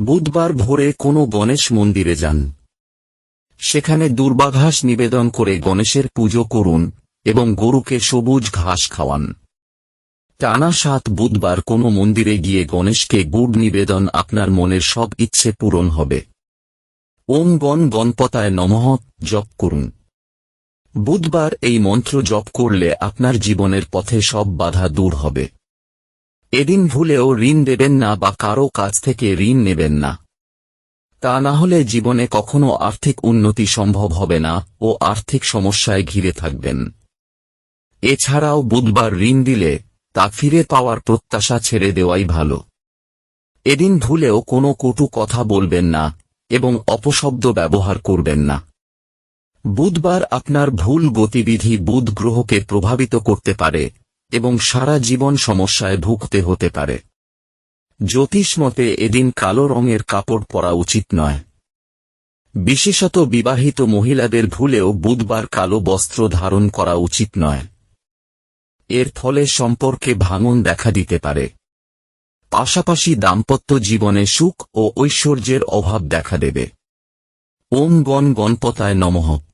বুধবার ভোরে কোনো গণেশ মন্দিরে যান। সেখানে দুর্বাঘাস নিবেদন করে গণেশের পুজো করুন এবং গরুকে সবুজ ঘাস খাওয়ান। টানা সাত বুধবার কোনো মন্দিরে গিয়ে গণেশকে গুড় নিবেদন আপনার মনের সব ইচ্ছে পূরণ হবে। ওম গণ গণপতায় নমঃ, জপ করুন। বুধবার এই মন্ত্র জপ করলে আপনার জীবনের পথে সব বাধা দূর হবে। এদিন ভুলেও ঋণ দেবেন না বা কারও কাছ থেকে ঋণ নেবেন না। তা না হলে জীবনে কখনো আর্থিক উন্নতি সম্ভব হবে না ও আর্থিক সমস্যায় ঘিরে থাকবেন। এছাড়াও বুধবার ঋণ দিলে তা ফিরে পাওয়ার প্রত্যাশা ছেড়ে দেওয়াই ভালো। এদিন ভুলেও কোনো কটু কথা বলবেন না এবং অপশব্দ ব্যবহার করবেন না। বুধবার আপনার ভুল গতিবিধি বুধ গ্রহকে প্রভাবিত করতে পারে। এবং সারা জীবন সমস্যায় ভুগতে হতে পারে। জ্যোতিষ মতে এদিন কালো রঙের কাপড় পরা উচিত নয়। বিশেষত বিবাহিত মহিলাদের ভুলেও বুধবার কালো বস্ত্র ধারণ করা উচিত নয়। এর ফলে সম্পর্কে ভাঙন দেখা দিতে পারে। পাশাপাশি দাম্পত্য জীবনে সুখ ও ঐশ্বর্যের অভাব দেখা দেবে। ওম গণ গণপতায় নমঃ।